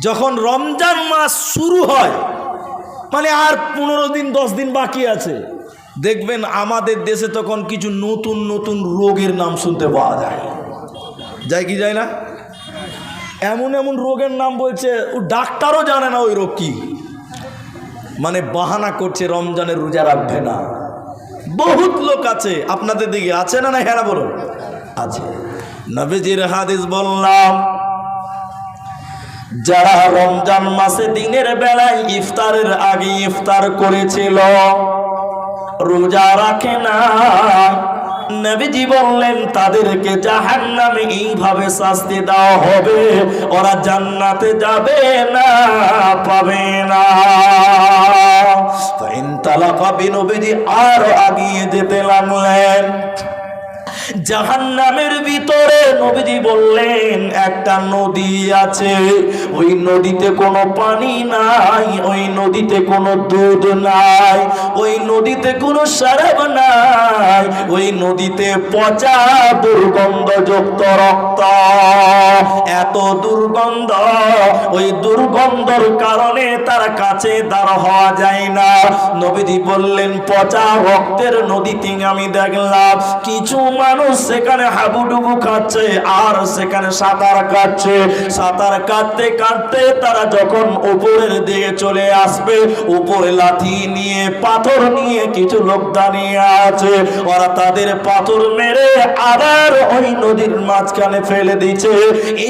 যখন রমজান মাস শুরু হয় মানে আর পনেরো দিন, দশ দিন বাকি আছে, দেখবেন আমাদের দেশে তখন কিছু নতুন নতুন রোগের নাম শুনতে পাওয়া যায়। যায় কি যায় না? এমন এমন রোগের নাম বলছে, ও ডাক্তারও জানে না ওই রোগ কি। মানে বাহানা করছে, রমজানের রোজা রাখবে না। বহুত লোক আছে, আপনাদের দিকে আছে না না হ্যাঁ বলুন। আছে। নবীজির হাদিস বললাম যারা রমজান মাসে দিনের বেলায় ইফতারের আগে ইফতার করেছিল, রোজা রাখে না। নবীজি বললেন, তাদেরকে জাহান নামে এইভাবে শাস্তি দেওয়া হবে, ওরা জান্নাতে যাবে না, পাবে না। তালাকা বিনবীজি আরও আগিয়ে যেতে লাগলেন। জাহান্নামের ভিতরে নবীজি বললেন, একটা নদী আছে, ওই নদীতে কোনো পানি নাই, ওই নদীতে কোনো দুধ নাই, ওই নদীতে কোনো সারাব নাই, ওই নদীতে পচা দুর্গন্ধযুক্ত রক্ত। এত দুর্গন্ধ, ওই দুর্গন্ধর কারণে তার কাছে দাঁড় হওয়া যায় না। নবীজি বললেন, পচা রক্তের নদীতে আমি দেখলাম, কিছু মানুষ সেখানে হাবুডুবু খাচ্ছে, আর সেখানে সাঁতার কাটছে। সাঁতার কাটতে কাটতে তারা যখন উপরের দিকে চলে আসবে, উপরে লাঠি নিয়ে, পাথর নিয়ে কিছু লোক দাঁড়িয়ে আছে। ওরা তাদের পাথর মেরে আবার ওই নদীর মাঝখানে ফেলে দিচ্ছে।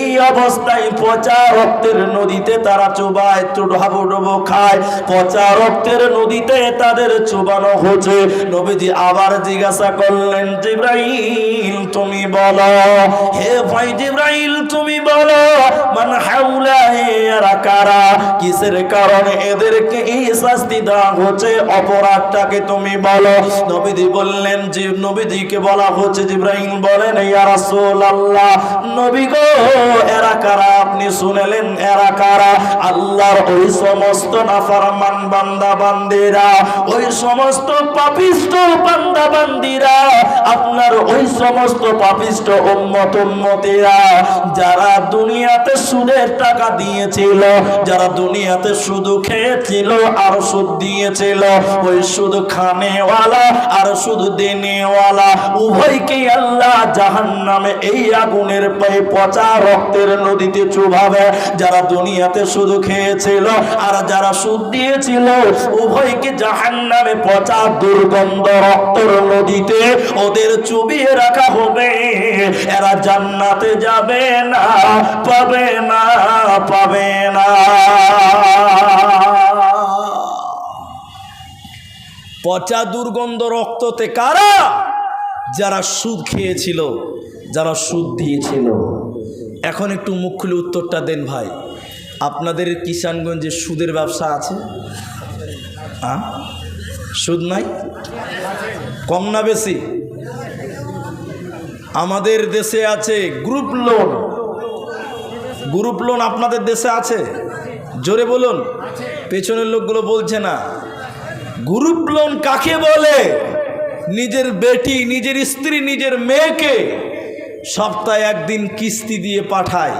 এই অবস্থায় পচা রক্তের নদীতে তারা চুবায় হাবুডুবু খায়। পচা রক্তের নদীতে তাদের চুবানো হচ্ছে। নবীজি আবার জিজ্ঞাসা করলেন জিব্রাইল, তুমি বলো। হে ভাই জিব্রাইল, তুমি বলো, মান হাউলা এরা কারা কিসের কারণে এদেরকে এই শাস্তি দেওয়া হচ্ছে? অপরাধটাকে তুমি বলো। বললেন যে বলা হচ্ছে, জিব্রাইল বলেন, ইয়া নবী গো, এরা কারা? আপনি শুনেলেন, এরা কারা? আল্লাহর ওই সমস্ত নাফরমান বান্দা বান্দিরা, ওই সমস্ত পাপিষ্ট বান্দা বান্দিরা, আপনার ওই সমস্ত পাপিষ্ট উম্মত উম্মতিরা যারা দুনিয়াতে সুদের টাকা দিয়েছিল, যারা দুনিয়াতে শুধু খেয়েছিল আর সুদ দিয়েছিল। ওই সুদ খানেওয়ালা আর শুধু দেনেওয়ালা, উভয়কে আল্লাহ জাহান্নামে এই আগুনের পাই পচা রক্তের নদীতে চুভাবে। যারা দুনিয়াতে শুধু খেয়েছিল আর যারা সুদ দিয়েছিল, উভয়কে জাহান্নামে পচা দুর্গন্ধ রক্তের নদীতে ওদের চুবিয়ে রাখা হবে। এরা জান্নাতে যাবে না, পাবে না পাবে না। পচা দুর্গন্ধ রক্ততে কারা? যারা সুদ খেয়েছিল, যারা সুদ দিয়েছিল। এখন একটু মুখ খুলে উত্তরটা দেন ভাই। আপনাদের কিষানগঞ্জে সুদের ব্যবসা আছে? সুদ নাই? কম না বেশি? আমাদের দেশে আছে গ্রুপ লোন গ্রুপ লোন আপনাদের দেশে আছে? জোরে বলুন। পেছনের লোকগুলো বলছে না। গ্রুপ লোন কাকে বলে? নিজের বেটি, নিজের স্ত্রী, নিজের মেয়েকে সপ্তাহে একদিন কিস্তি দিয়ে পাঠায়।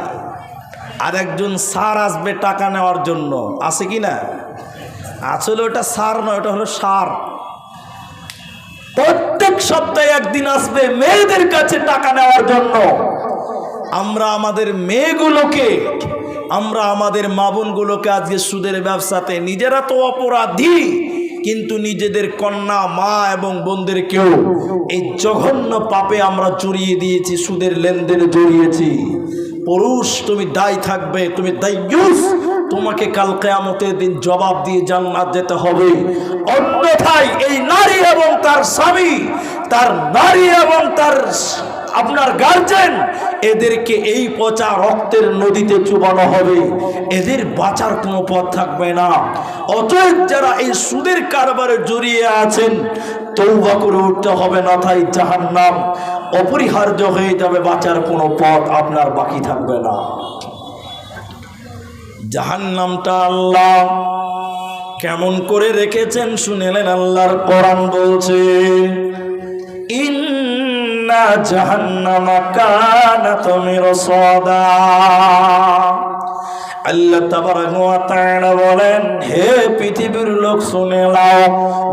আর একজন সার আসবে টাকা নেওয়ার জন্য। আছে কি না? আসলে ওটা সার নয়, ওটা হলো সার প্রত্যেক সপ্তাহে একদিন আসবে মেয়েদের কাছে টাকা নেওয়ার জন্য। আমরা আমাদের মেয়েগুলোকে, আমরা আমাদের মাবনগুলোকে আজকে সুদের ব্যবসাতে নিজেরা তো অপরাধী, কিন্তু নিজেদের কন্যা, মা এবং বোনদেরকেও এই জঘন্য পাপে আমরা জড়িয়ে দিয়েছি, সুদের লেনদেনে জড়িয়েছি। পুরুষ, তুমি দায় থাকবে, তুমি দায়ুস তোমাকে কাল কেয়ামতের দিন জবাব দিয়ে জান্নাত যেতে হবে। অন্যথায় এই নারী এবং তার স্বামী, তার নারী এবং তার আপনার গার্জেন এদেরকে এই পচা রক্তের নদীতে চুবানো হবে। এদের বাঁচার কোনো পথ থাকবে না। অতএব যারা এই সুদের কারবারে জড়িয়ে আছেন তৌবা করে উঠতে হবে তাই জাহান নাম অপরিহার্য হয়ে যাবে, বাঁচার কোনো পথ আপনার বাকি থাকবে না। জাহান নামটা আল্লাহ কেমন করে রেখেছেন শুনেলেন আল্লাহর কোরআন বলছে বলেন, হে পৃথিবীর লোক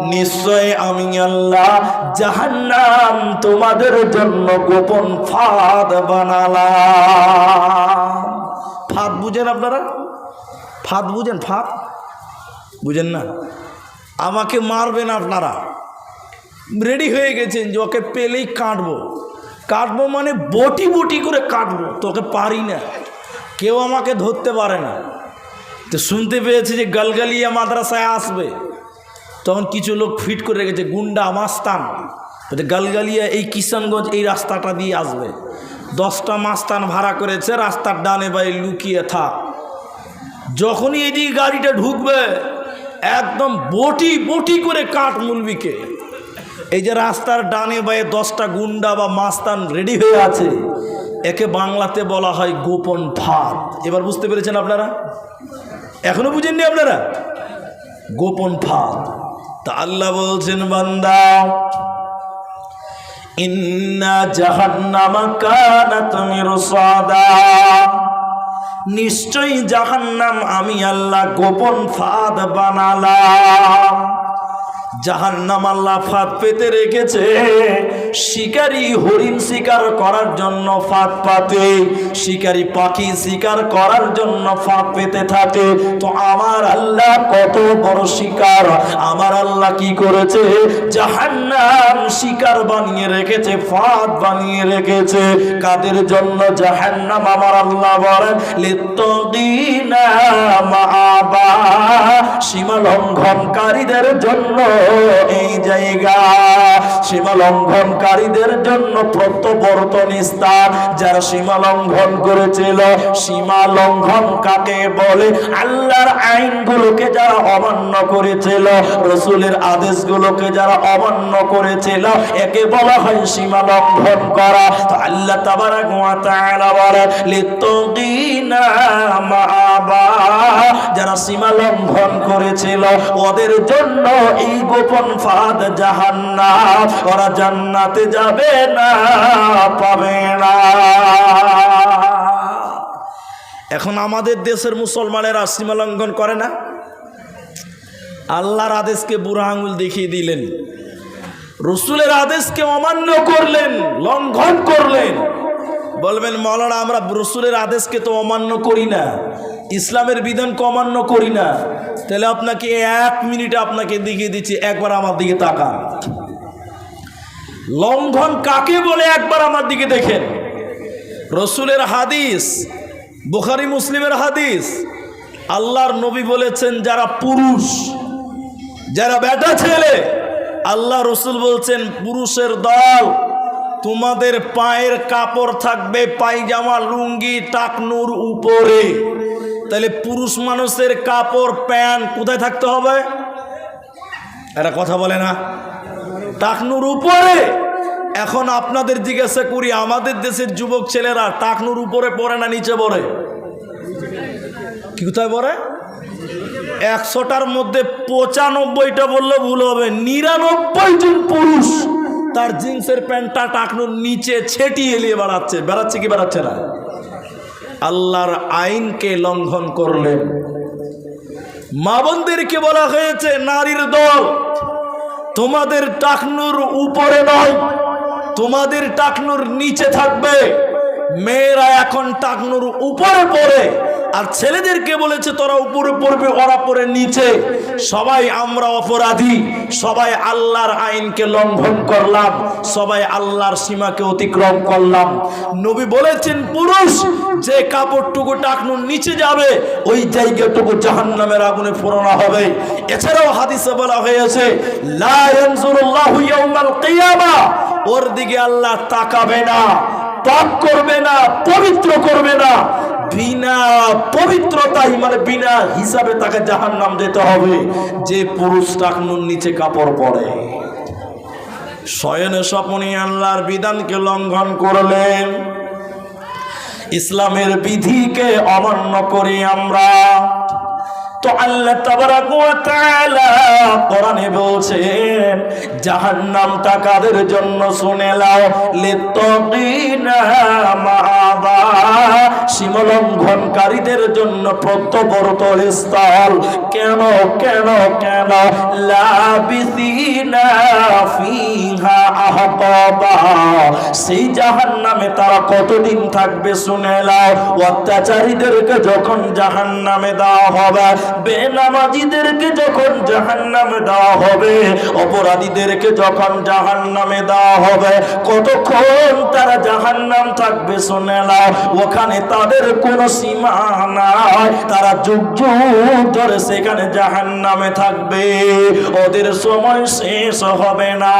নিশ্চয় আমি আল্লাহ জাহান্নাম তোমাদের জন্য গোপন ফাঁদ বানালাম। ফাঁদ বুঝেন আপনারা? ফাঁদ বুঝেন ফাঁদ? বুঝেন না? আমাকে মারবেন আপনারা। রেডি হয়ে গেছেন যে ওকে পেলেই কাটবো কাটবো মানে বটি বটি করে কাটবো তোকে পারি না। কেউ আমাকে ধরতে পারে না। তো শুনতে পেয়েছে যে গালগালিয়া মাদ্রাসায় আসবে। তখন কিছু লোক ফিট করে রেখেছে, গুন্ডা মাস্তান গালগালিয়া এই কিষানগঞ্জ এই রাস্তাটা দিয়ে আসবে। দশটা মাস্তান ভাড়া করেছে, রাস্তার ডানে বাই লুকিয়ে থাক। যখনই এদিকে গাড়িটা ঢুকবে, একদম বটি বটি করে কাঠ মুলবিকে। এই যে রাস্তার ডানে বায়ে দশটা গুন্ডা বা মাস্তান রেডি হয়ে আছে, একে বাংলাতে বলা হয় গোপন ফাঁদ। এবার বুঝতে পেরেছেন আপনারা? এখনও বুঝেননি আপনারা? গোপন ফাঁদ। তা আল্লাহ বলছেন, বান্দা, ইন্না জাহান্নামা কানাত মিরসাদা। নিশ্চয়ই জাহান্নাম আমি আল্লাহ গোপন ফাঁদ বানালাম। জাহান্নাম আল্লাহ ফাঁদ পেতে রেখেছে। শিকারি হরিণ শিকার করার জন্য ফাঁদ পাতে, শিকারি পাখি শিকার করার জন্য ফাঁদ পেতে থাকে। তো আমার আল্লাহ কত বড় শিকার, আমার আল্লাহ কি করেছে? জাহান্নাম শিকার বানিয়ে রেখেছে, ফাঁদ বানিয়ে রেখেছে। কাদের জন্য? জাহান্নাম আমার আল্লাহ বলেন লিত্তদিনা সীমা লঙ্ঘনকারীদের জন্য এই জায়গা। সীমা লঙ্ঘনকারীদের জন্য প্রত্যবর্তন স্থান। যারা সীমা লঙ্ঘন করেছিল সীমা লঙ্ঘন কাকে বলে? আল্লাহর আইনগুলোকে যারা অমান্য করেছিল, রসুলের আদেশগুলোকে যারা অমান্য করেছিল, একে বলা হয় সীমা লঙ্ঘন করা। তো আল্লাহ যারা সীমা লঙ্ঘন করেছিল, ওদের জন্য এই গোপন ফাঁদ জাহান্নাম, ওরা জান্নাতে যাবে না, পাবে না। এখন আমাদের দেশের মুসলমানেরা সীমা লঙ্ঘন করে না? আল্লাহর আদেশকে বুড়া আঙুল দেখিয়ে দিলেন। রসুলের আদেশকে অমান্য করলেন, লঙ্ঘন করলেন। বলবেন, মৌলানা, আমরা রসুলের আদেশকে তো অমান্য করি না, ইসলামের বিধানকে অমান্য করি না। তাহলে আপনাকে এক মিনিটে আপনাকে দেখিয়ে দিচ্ছি, একবার আমার দিকে তাকান। লঙ্ঘন কাকে বলে একবার আমার দিকে দেখেন? রসুলের হাদিস, বুখারি মুসলিমের হাদিস, আল্লাহর নবী বলেছেন, যারা পুরুষ, যারা বেটা ছেলে, আল্লাহ রসুল বলছেন, পুরুষের দল তোমাদের পায়ের কাপড় থাকবে পায়জামা, লুঙ্গি, টাকনুর উপরে। তাহলে পুরুষ মানুষের কাপড়, প্যান্ট কোথায় থাকতে হবে? এরা কথা বলে না। টাকনুর উপরে। এখন আপনাদের জিজ্ঞাসা করি, আমাদের দেশের যুবক ছেলেরা টাকনুর উপরে পড়ে না নিচে পড়ে কোথায় পড়ে একশোটার মধ্যে পঁচানব্বইটা বললে ভুল হবে। নিরানব্বই জন পুরুষ তার জিন্সের প্যান্টটা টাকনুর নিচে ছেটিয়ে এলিয়ে বেড়াচ্ছে। বেড়াচ্ছে কি বেড়াচ্ছে না? আল্লাহর আইনকে লঙ্ঘন করলেন মা বোনদেরকে বলা হয়েছে, নারীর দল, তোমাদের টাকনুর উপরে নয়, তোমাদের টাকনুর নিচে থাকবে। মেয়েরা এখন টাকনুর উপরে পড়ে। আর ছেলেদেরকে বলেছে, তোরা উপরে পড়বে, ওরা পড়ে নিচে। সবাই আমরা অপরাধী, সবাই আল্লাহর আইনকে লঙ্ঘন করলাম, সবাই আল্লাহর সীমাকে অতিক্রম করলাম। নবী বলেছেন, পুরুষ যে কাপড়টুকু টাকনুর নিচে যাবে, ওই জায়গাটুকু জাহান নামের আগুনে পোড়ানো হবে। এছাড়াও হাদিসে বলা হয়েছে ওর দিকে আল্লাহ তাকাবে না পাপ করবে না, পবিত্র করবে না। বিনা পবিত্রতাই মানে বিনা হিসাবে তাকে জাহান নাম দিতে হবে। যে পুরুষ টাকনুর নিচে কাপড় পরে। শয়নে স্বপনে আল্লাহর বিধানকে লঙ্ঘন করলেন। ইসলামের বিধিকে অমান্য করি আমরা তো আল্লাহ কোরআনে বলছেন, জাহান্নামটা কাদের জন্য শুনে লাও সীমালঙ্ঘনকারীদের জন্য প্রত্যবর্তল স্থল। কেন কেন কেন? সেই জাহান্নামে তারা কতদিন থাকবে শুনে লাও অত্যাচারীদেরকে যখন জাহান নামে দেওয়া হবে বেনামাজিদেরকে যখন জাহান্নামে দেওয়া হবে, অপরাধীদেরকে যখন জাহান্নামে দেওয়া হবে, কতক্ষণ তারা জাহান্নাম থাকবে শুনে ওখানে তাদের কোনো সীমা নাই। তারা যুগ যুগ ধরে সেখানে জাহান্নামে থাকবে। ওদের সময় শেষ হবে না।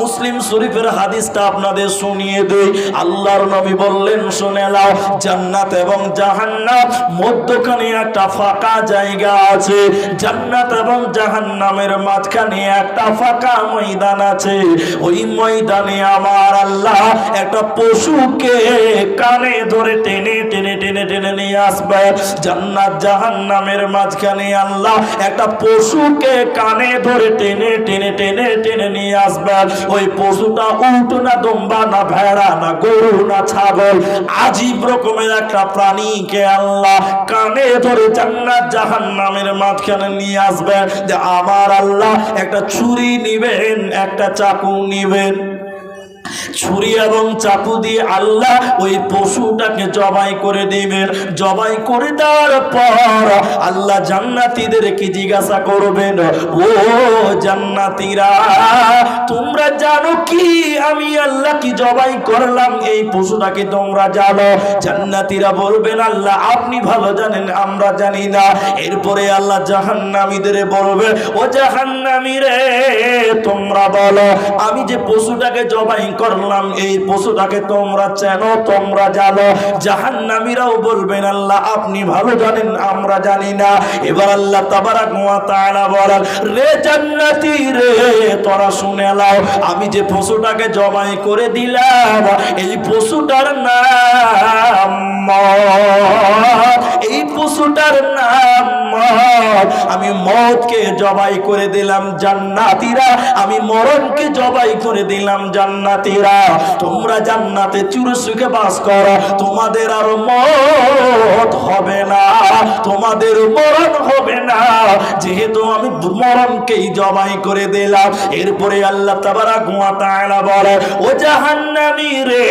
মুসলিম শরীফের হাদিসটা আপনাদের শুনিয়ে দেই। আল্লাহর নবী বললেন, শুনে জান্নাত এবং জাহান্নাম মধ্যখানে একটা ফাঁকা জায়গা আছে। জান্নাত এবং জাহান্নামের মাঝখানে একটা ফাঁকা ময়দান আছে। ওই ময়দানে আমার আল্লাহ একটা পশুকে কানে ধরে টেনে টেনে টেনে টেনে নিয়ে আসবে। জান্নাত, জাহান্নামের মাঝখানে আল্লাহ একটা পশুকে কানে ধরে টেনে টেনে টেনে টেনে নিয়ে আসবে। ওই পশুটা উল্টো না, দম্বা না, ভেড়া না, গরু না, ছাগল, আজীব রকমের একটা প্রাণীকে আল্লাহ কানে ধরে জান্নাত জাহান্নামের মাঝখানে নিয়ে আসবেন যে আমার আল্লাহ একটা ছুরি নিবেন, একটা চাকু নিবেন। ছুরি এবং চাকু দিয়ে আল্লাহ ওই পশুটাকে জবাই করে দিবেন। জবাই করে দেওয়ার পর আল্লাহ জান্নাতিদের কি জিজ্ঞাসা করবেন? ও জান্নাতীরা, তোমরা জানো কি? আমি আল্লাহ কি জবাই করলাম? এই পশুটাকে তোমরা জানো। জান্নাতীরা বলবেন, আল্লাহ, আপনি ভালো জানেন, আমরা জানি না। এরপরে আল্লাহ জাহান্নামীদের বলবে, ও জাহান্নামী রে, তোমরা বলো, আমি যে পশুটাকে জবাই করলাম, এই পশুটাকে তোমরা চেনো, তোমরা জানো। জাহান্নামীরাও বলবেন, আল্লাহ, আপনি ভালো জানেন, আমরা জানি না। এবার আল্লাহ তাবারাক তাআলা বলেন, রে জান্নাতি রে, তোরা শুনে লাও আমি যে পশুটাকে জবাই করে দিলাম, এই পশুটার নাম এই পশুটার নাম। আমি মতকে জবাই করে দিলাম জান্নাতীরা, আমি মরণকে জবাই করে দিলাম জান্নাতীরা, তোমরা জান্নাতে চুর সুখে বাস করো, তোমাদের আর মত হবে না, তোমাদের মরণ হবে না। যেহেতু আমি মরণকেই জবাই করে দিলাম, এরপরে আল্লাহ তাবারা গুয়া তাআলা বলে, ও জাহান্নামী রে,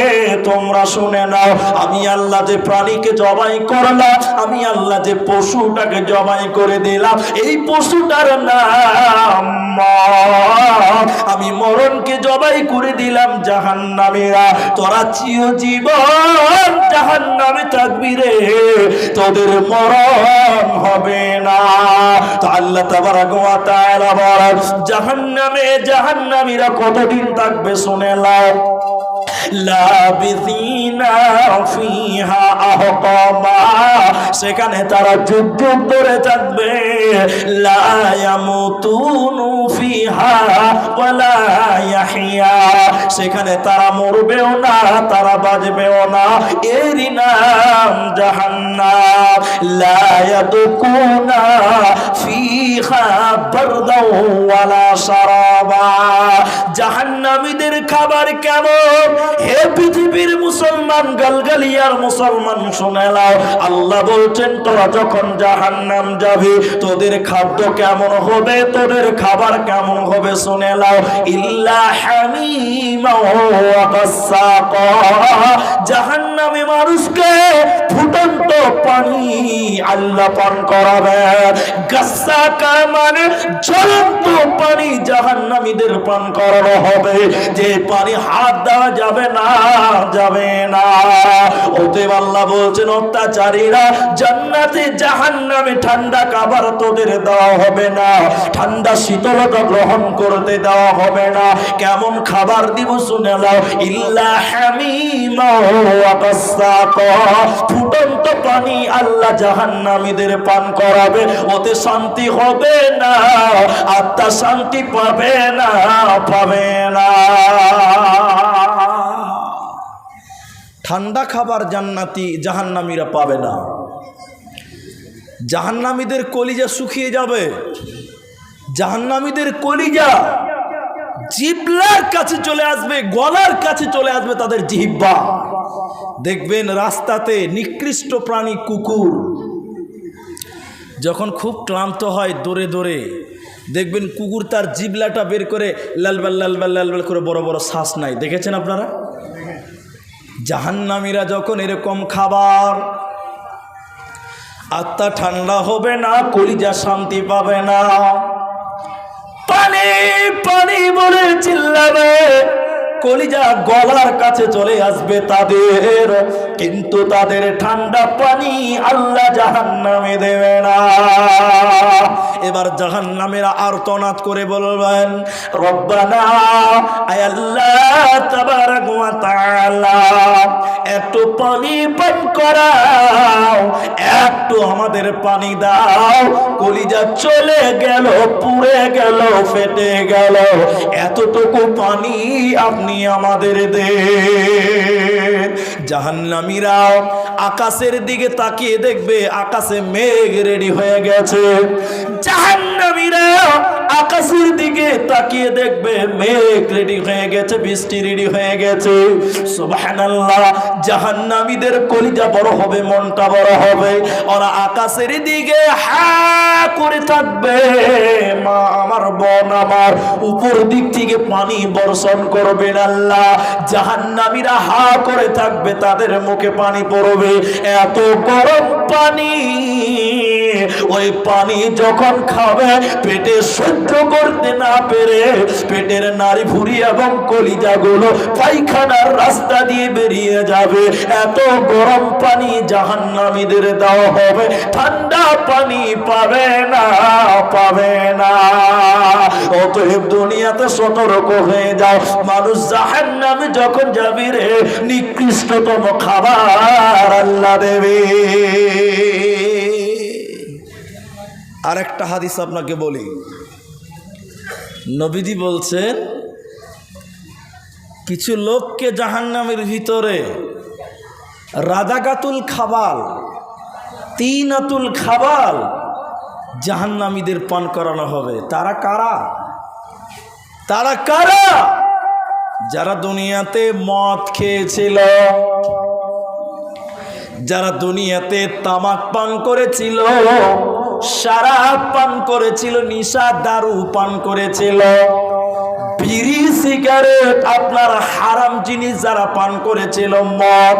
তোমরা শুনে নাও, আমি আল্লাহ যে প্রাণীকে জবাই করলাম, আমি আল্লাহ যে পশুটাকে জবাই করে দিলাম, এই পশুটার নাম আমি মরণকে জবাই করে দিলাম জাহান্নামীরা, তোরা চির জীবন জাহান্নামে থাকবি রে। তোদের মরণ হবে না। তো আল্লাহ তাবারাক ওয়া তাআলা বলেন, জাহান্নামে জাহান্নামীরা কতদিন থাকবে শুনে লাও সেখানে তারা যুগ যুগ ধরে থাকবে সেখানে তারা মরবেও না, তারা বাজবেও না। এরই নাম জাহান্নাম। লা ইয়াদকুনা ফিহা বারদাও ওয়ালা শারাবা। জাহান্নামীদের খাবার কেমন? মুসলমান, গালগালিয়ার মুসলমান শুনে নাও। আল্লাহ বলছেন, তোরা যখন যাবি, তোদের খাদ্য কেমন হবে, তোদের খাবার কেমন হবে শুনে নাও। গাসসাকা জাহান্নামে মানুষকে ফুটন্ত পানি আল্লাহ পান করাবে মানে জ্বলন্ত পানি জাহান্নামীদের পান করানো হবে। যে পানি হাত দেওয়া যাবে না, যাবে না। অতএব আল্লাহ বলছেন, অত্যাচারীরা, জান্নাতে জাহান্নামে ঠান্ডা খাবার তোদের দেওয়া হবে না, ঠান্ডা শীতলতা গ্রহণ করতে দেওয়া হবে না। কেমন খাবার দিব শুনে নাও ফুটন্ত পানি আল্লাহ জাহান্নামীদের পান করাবে, ওতে শান্তি হবে না, আত্মা শান্তি পাবে না পাবে না। ঠান্ডা খাবার জান্নাতি জাহান্নামীরা পাবে না। জাহান্নামীদের কলিজা শুকিয়ে যাবে। জাহান্নামীদের কলিজা জিবলার কাছে চলে আসবে, গলার কাছে চলে আসবে তাদের জিহ্বা। দেখবেন রাস্তাতে নিকৃষ্ট প্রাণী কুকুর। যখন খুব ক্লান্ত হয় দৌড়ে দৌড়ে, দেখবেন কুকুর তার জিবলাটা বের করে লালবাল লালবাল লালবাল করে বড় বড় শ্বাস নাই দেখেছেন আপনারা? জাহান্নামীরা যখন এরকম খাবার, আত্মা ঠান্ডা হবে না, কলিজা শান্তি পাবে না। পানি পানি বলে চিল্লাবে। কলিজা গলার কাছে চলে আসবে তাদের। কিন্তু তাদের ঠান্ডা পানি আল্লাহ জাহান্নামে দেবে না। এবার জাহান্নামেরা আর্তনাদ করে বলবেন একটু পানি পান করাও, একটু আমাদের পানি দাও। কলিজা চলে গেল, পুড়ে গেল, ফেটে গেল। এতটুকু পানি আপনি আমাদের দে জাহান্নামীরা আকাশের দিকে তাকিয়ে দেখবে আকাশে মেঘ রেডি হয়ে গেছে। জাহান্নামীরা আকাশের দিকে তাকিয়ে দেখবে মেঘ রেডি হয়ে গেছে, বৃষ্টি রেডি হয়ে গেছে। সুবহানাল্লাহ, জাহান্নামীদের কলিজা বড় হবে, মনটা বড় হবে। ওরা আকাশের দিকে হা করে থাকবে। মা, আমার বোন আমার, উপর দিক থেকে পানি বর্ষণ করবেন আল্লাহ। জাহান্নামীরা হা করে থাকবে, তাদের মুখে পানি পড়বে। এত গরম পানি, ওই পানি যখন খাবে, পেটে সহ্য করতে না পেরে পেটের নারী ভুড়ি এবং কলিজাগুলো পায়খানার রাস্তা দিয়ে বেরিয়ে যাবে। এত গরম পানি জাহান্নামীদের দেওয়া হবে। ঠান্ডা পানি পাবে না পাবে না। অতএব দুনিয়াতে সতর্ক হয়ে যাও। মানুষ জাহান্নামে যখন যাবি রে, নিকৃষ্টতম খাবার আল্লাহ দেবে। আর একটা হাদিস আপনাকে বলি। নবীজি বলছেন, কিছু লোককে জাহান্নামের ভিতরে রাজাকাতুল খাবাল, তিনাতুল খাবাল জাহান্নামীদের পান করানো হবে। তারা কারা? তারা কারা? যারা দুনিয়াতে মদ খেয়েছিল, যারা দুনিয়াতে তামাক পান করেছিল সারাপ পান করেছিল, নিশা দারু পান করেছিল। বিড়ি, সিগারেট, আপনার হারাম জিনিস যারা পান করেছিল, মদ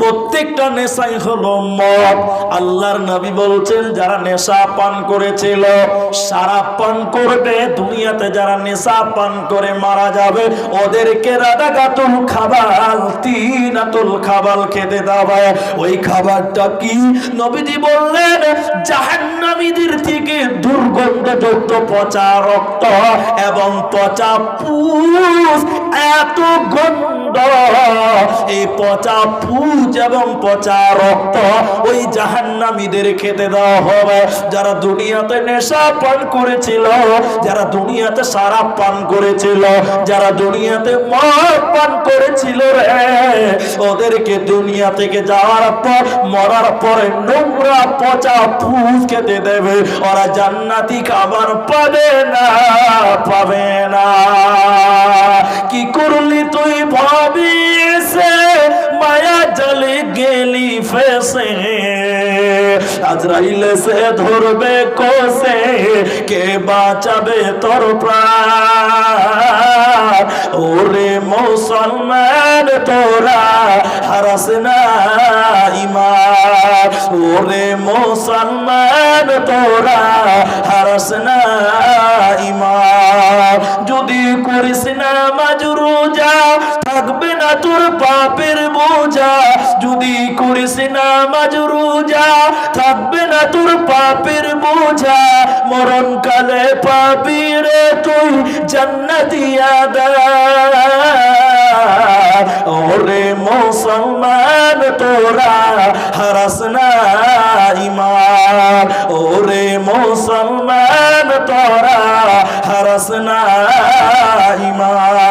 প্রত্যেকটা নেশাই হলো মদ। আল্লাহর নবী বলছেন, যারা নেশা পান করেছিল, সারা পান করবে। দুনিয়াতে যারা নেশা পান করে মারা যাবে, ওদেরকে রাদাগাতুল খাবার তিনাতুল খাবার খেতে দেওয়া ওই খাবারটা কি? নবীজি বললেন, জাহান্নামীদের থেকে দুর্গন্ধযুক্ত পচা রক্ত এবং পচা পুষ, এত গন্ধ এই পচা পুজ এবং পচা রক্ত ওই জাহান্নামীদের খেতে দেওয়া হবে। যারা দুনিয়াতে নেশা পান করেছিল, যারা দুনিয়াতে সারা পান করেছিল, যারা দুনিয়াতে মদ পান করেছিল রে, ওদেরকে দুনিয়া থেকে যাওয়ার পর, মরার পরে নোংরা পচা পুজ খেতে দেবে। ওরা জান্নাতি খাবার পাবে না পাবে না। কি করলি তুই ভাবি সে মায়া জলে গেলি ফেসে। আজরাইলে সে ধরবে কোসে? কে বাঁচাবে তোর প্রাণ? ওরে মুসলমান তোরা, হারাস না ইমান। ওরে মুসলমান তোরা, হারাস না ইমান। যদি করিস না না তোর পাপের বোঝা। যদি করিস না মাজরুজা থাকবে না তোর পাপের বোঝা। মরণ কালে পাবি রে তুই জান্নাতি আদা। ওরে মুসলমান, তোরা হারাস না ইমান ওরে মুসলমান, তোরা হারাস না ইমান